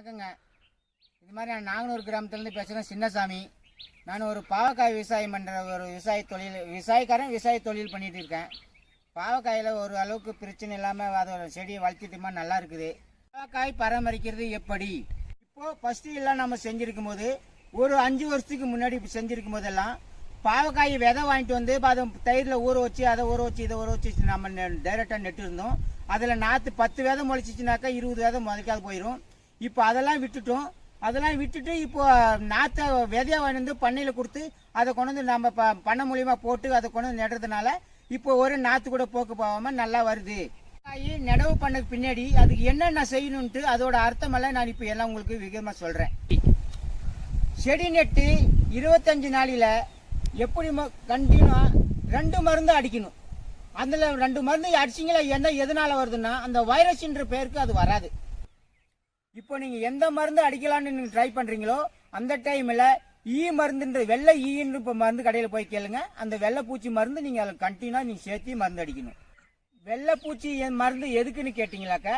வணக்கங்க. இது மாதிரி நான் நாங்கனூர் கிராமத்துலேருந்து பேசுகிறேன் சின்னசாமி. நான் ஒரு பாவக்காய் விவசாயம் பண்ணுற ஒரு விவசாய தொழில் விவசாயக்காரன் விவசாய தொழில் பண்ணிட்டு இருக்கேன். பாவக்காயில் ஒரு அளவுக்கு பிரச்சனை இல்லாமல் அதோட செடியை வளர்த்திட்டுமா நல்லா இருக்குது. பாவக்காய் பராமரிக்கிறது எப்படி? இப்போது ஃபஸ்ட்டு எல்லாம் நம்ம செஞ்சுருக்கும் போது ஒரு அஞ்சு வருஷத்துக்கு முன்னாடி செஞ்சுருக்கும் போதெல்லாம் பாவக்காய் விதை வாங்கிட்டு வந்து அதை தயிரில் ஊற வச்சு அதை ஊற வச்சு இதை ஊற வச்சு நம்ம டைரெக்டாக நெட்டு இருந்தோம் அதில் நாற்று பத்து விதை முளைச்சிச்சுனாக்கா இருபது விதை முளைக்காது போயிடும் இப்போ அதெல்லாம் விட்டுட்டோம். அதெல்லாம் விட்டுட்டு இப்போ நாற்றை விதையை வந்து பண்ணையில் கொடுத்து அதை கொண்டு வந்து நம்ம ப பண்ணை மூலியமாக போட்டு அதை கொண்டு வந்து நடுறதுனால இப்போ ஒரு நாற்று கூட போக்கு போகாமல் நல்லா வருது. காய் நடவு பண்ணதுக்கு பின்னாடி அதுக்கு என்னென்ன செய்யணுன்ட்டு அதோட அர்த்தமெல்லாம் நான் இப்போ எல்லாம் உங்களுக்கு விகமாக சொல்கிறேன் செடி நெட்டு இருபத்தஞ்சு நாளில் எப்படி கண்டினியூவாக ரெண்டு மருந்து அடிக்கணும். அதில் ரெண்டு மருந்து அடிச்சிங்களா என்ன எதனால் வருதுன்னா அந்த வைரஸ்ன்ற பேருக்கு அது வராது. இப்போ நீங்க எந்த மருந்து அடிக்கலாம்னு நீங்க ட்ரை பண்றீங்களோ அந்த டைம்ல ஈ மருந்துன்ற வெள்ளை ஈன்னு இப்போ மருந்து கடையில் போய் கேளுங்க. அந்த வெள்ளை பூச்சி மருந்து நீங்க அதில் கண்டினியூ நீங்க சேர்த்து மருந்து அடிக்கணும். வெள்ளை பூச்சி மருந்து எதுக்குன்னு கேட்டீங்களாக்க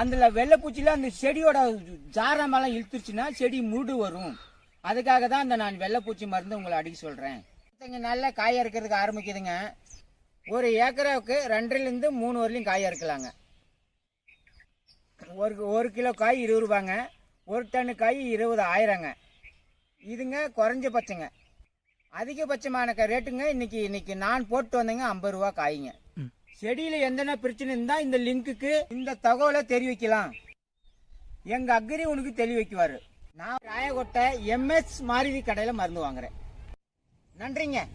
அதுல வெள்ளைப்பூச்சியில அந்த செடியோட ஜாரமெல்லாம் இழுத்துருச்சுன்னா செடி முடு வரும். அதுக்காக தான் அந்த நான் வெள்ளைப்பூச்சி மருந்து உங்களை அடிக்க சொல்றேன். இத்தங்க நல்ல காய் இருக்கிறதுக்கு ஆரம்பிக்குதுங்க. ஒரு ஏக்கராவுக்கு ரெண்டுலேருந்து மூணு வரலையும் காய் இருக்கலாங்க ஒரு ஒரு கிலோ காய் இருபது ரூபாங்க. ஒரு டன்னு காய் இருபது ஆயிரங்க. இதுங்க குறைஞ்சபட்சங்க அதிகபட்சமான க- ரேட்டுங்க இன்னைக்கு இன்னைக்கு நான் போட்டு வந்தேங்க ஐம்பது ரூபா காய்ங்க. செடியில எந்தென்ன பிரச்சனை இருந்தா இந்த லிங்க்குக்கு இந்த தகவலை தெரிவிக்கலாம். எங்க அக்ரி உனக்கு தெரிவிக்குவாரு நான் ராயகோட்டை எம்எஸ் மாருதி கடையில மருந்து வாங்குறேன். நன்றிங்க.